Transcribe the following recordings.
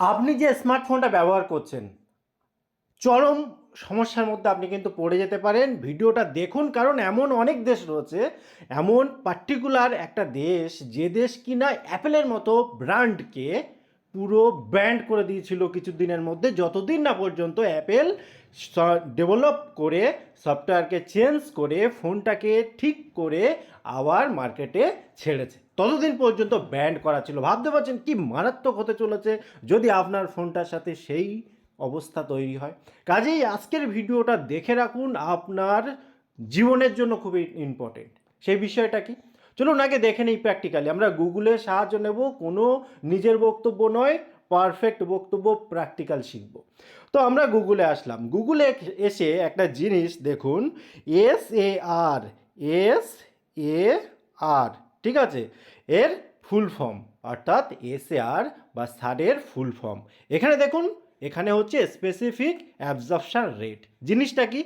আপনি যে স্মার্টফোনটা ব্যবহার করছেন, চরম সমস্যার মধ্যে আপনি কিন্তু পড়ে যেতে পারেন। ভিডিওটা দেখুন, কারণ এমন অনেক দেশ রয়েছে, এমন পার্টিকুলার একটা দেশ, যে দেশ কিনা অ্যাপেলের মতো ব্র্যান্ডকে পুরো ব্যান্ড করে দিয়েছিল কিছুদিনের মধ্যে, যতদিন না পর্যন্ত অ্যাপেল ডেভেলপ করে সফটওয়্যারকে চেঞ্জ করে ফোনটাকে ঠিক করে আবার মার্কেটে ছেড়েছে। ততদিন পর্যন্ত ব্যান্ড করা ছিল। ভাবতে পারছেন কি মারাত্মক হতে চলেছে? যদি আপনার ফোনটার সাথে সেই অবস্থা তৈরি হয়। কাজেই আজকের ভিডিওটা দেখে রাখুন, আপনার জীবনের জন্য খুবই ইম্পর্টেন্ট সেই বিষয়টা কি? চলুন আগে দেখে নিই প্র্যাকটিক্যালি আমরা গুগলের সাহায্য নেব, কোনো নিজের বক্তব্য নয় পারফেক্ট বক্তব্য প্র্যাকটিক্যাল শিখব। তো আমরা গুগলে আসলাম। গুগলে এসে একটা জিনিস দেখুন S A R S A আর ঠিক আছে? এর ফুল ফর্ম অর্থাৎ এস এ আর বা সারের ফুল ফর্ম এখানে দেখুন, এখানে হচ্ছে স্পেসিফিক অ্যাবজর্পশান রেট জিনিসটা কি?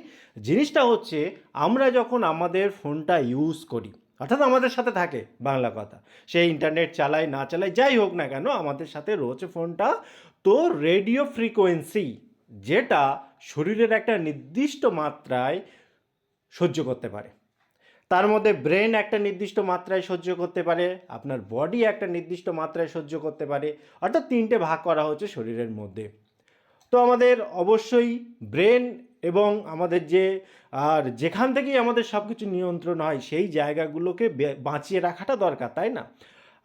জিনিসটা হচ্ছে, আমরা যখন আমাদের ফোনটা ইউজ করি অর্থাৎ আমাদের সাথে থাকে বাংলা কথা। সে ইন্টারনেট চালায়, না চালায়, যাই হোক না কেন, আমাদের সাথে রয়েছে ফোনটা। তো রেডিও ফ্রিকোয়েন্সি যেটা শরীরের একটা নির্দিষ্ট মাত্রায় সহ্য করতে পারে। তার মধ্যে ব্রেন একটা নির্দিষ্ট মাত্রায় সহ্য করতে পারে, আপনার বডি একটা নির্দিষ্ট মাত্রায় সহ্য করতে পারে, অর্থাৎ তিনটে ভাগ করা হচ্ছে শরীরের মধ্যে। তো আমাদের অবশ্যই ব্রেন এবং আমাদের যে, আর যেখান থেকেই আমাদের সব কিছু নিয়ন্ত্রণ হয়, সেই জায়গাগুলোকে বাঁচিয়ে রাখাটা দরকার, তাই না?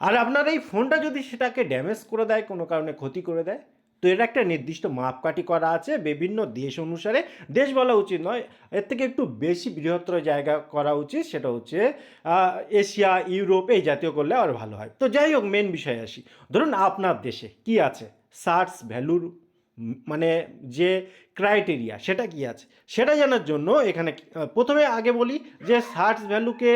আর আপনার এই ফোনটা যদি সেটাকে ড্যামেজ করে দেয়, কোনো কারণে ক্ষতি করে দেয়, তো এর একটা নির্দিষ্ট মাপকাঠি করা আছে, বিভিন্ন দেশ অনুসারে। দেশ বলা উচিত নয়, এর থেকে একটু বেশি বৃহত্তর জায়গা করা উচিত, সেটা হচ্ছে এশিয়া, ইউরোপ, এই জাতীয় করলে আর ভালো হয়। তো যাই হোক মেন বিষয়ে আসি। ধরুন আপনার দেশে কি আছে? সার্চ ভ্যালুর মানে যে ক্রাইটেরিয়া সেটা কি আছে? সেটা জানার জন্য এখানে প্রথমে আগে বলি যে সার্চ ভ্যালুকে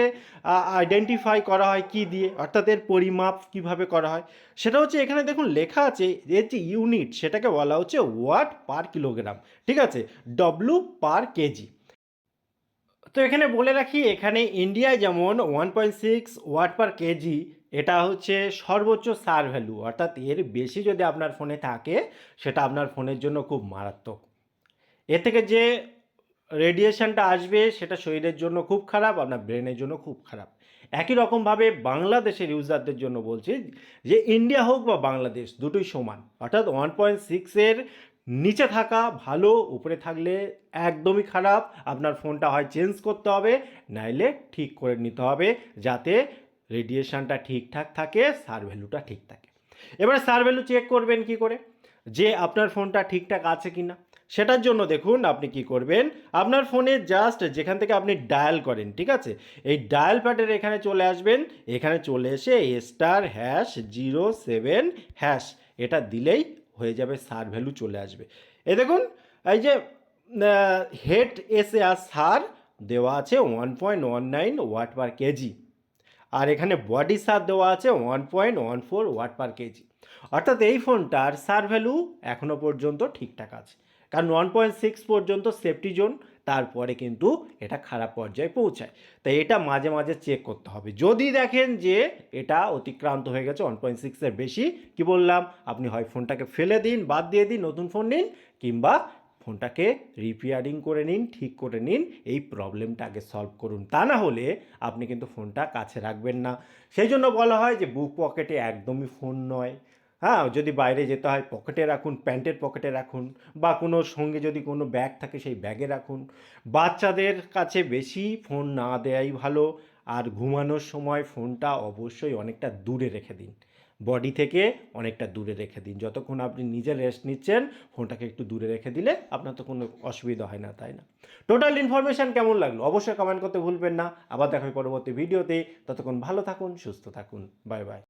আইডেন্টিফাই করা হয় কি দিয়ে, অর্থাৎ এর পরিমাপ কীভাবে করা হয়। সেটা হচ্ছে এখানে দেখুন লেখা আছে, এর যে ইউনিট সেটাকে বলা হচ্ছে ওয়াট পার কিলোগ্রাম ঠিক আছে? ডব্লু পার কেজি তো এখানে বলে রাখি, এখানে ইন্ডিয়ায় যেমন one point six watt per kg এটা হচ্ছে সর্বোচ্চ সার ভ্যালু অর্থাৎ এর বেশি যদি আপনার ফোনে থাকে, সেটা আপনার ফোনের জন্য খুব মারাত্মক। এর থেকে যে রেডিয়েশনটা আসবে, সেটা শরীরের জন্য খুব খারাপ, আপনার ব্রেনের জন্য খুব খারাপ। একই রকমভাবে বাংলাদেশের ইউজারদের জন্য বলছি, যে ইন্ডিয়া হোক বা বাংলাদেশ, দুটোই সমান। অর্থাৎ ওয়ান পয়েন্ট সিক্সের নিচে থাকা, ভালো, উপরে থাকলে একদমই খারাপ, আপনার ফোনটা হয় চেঞ্জ করতে হবে, নাইলে ঠিক করে নিতে হবে, যাতে রেডিয়েশনটা ঠিকঠাক থাকে, সার ভ্যালুটা ঠিক থাকে। এবারে সার ভ্যালু চেক করবেন কি করে? যে আপনার ফোনটা ঠিকঠাক আছে কি না সেটার জন্য দেখুন আপনি কি করবেন, আপনার ফোনে জাস্ট যেখান থেকে আপনি ডায়াল করেন, ঠিক আছে? এই ডায়াল প্যাডের এখানে চলে আসবেন, এখানে চলে এসে star hash zero seven hash এটা দিলেই হয়ে যাবে, সার ভ্যালু চলে আসবে। এ দেখুন, এই যে হেড এসে আর সার দেওয়া আছে one point one nine watt per kg আর এখানে বডি সার দেওয়া আছে one point one four watt per kg অর্থাৎ এই ফোনটার সার ভ্যালু এখনও পর্যন্ত ঠিকঠাক আছে। কারণ ওয়ান পয়েন্ট সিক্স পর্যন্ত সেফটি জোন তারপরে কিন্তু এটা খারাপ পর্যায়ে পৌঁছায়। তাই এটা মাঝে মাঝে চেক করতে হবে। যদি দেখেন যে এটা অতিক্রান্ত হয়ে গেছে ওয়ান পয়েন্ট সিক্সের বেশি, কী বললাম? আপনি হয় ফোনটাকে ফেলে দিন, বাদ দিয়ে দিন, নতুন ফোন নিন, কিংবা ফোনটাকে রিপেয়ারিং করে নিন, ঠিক করে নিন, এই প্রবলেমটা আগে সলভ করুন। তা না হলে আপনি কিন্তু ফোনটা কাছে রাখবেন না। সেই জন্য বলা হয় যে বুক পকেটে একদমই ফোন নয়। হ্যাঁ যদি বাইরে যেতে হয় পকেটে রাখুন প্যান্টের পকেটে রাখুন, বা কোনো সঙ্গে যদি কোনো ব্যাগ থাকে, সেই ব্যাগে রাখুন। বাচ্চাদের কাছে বেশি ফোন না দেয়াই ভালো, আর ঘুমানোর সময় ফোনটা অবশ্যই অনেকটা দূরে রেখে দিন। বডি থেকে অনেকটা দূরে রেখে দিন। যতক্ষণ আপনি নিজে রেস্ট নিচ্ছেন, ফোনটাকে একটু দূরে রেখে দিলে আপনার তো কোনো অসুবিধা হয় না, তাই না? টোটাল ইনফরমেশান কেমন লাগল? অবশ্যই কমেন্ট করতে ভুলবেন না। আবার দেখা পরবর্তী ভিডিওতে ততক্ষণ ভালো থাকুন, সুস্থ থাকুন। Bye bye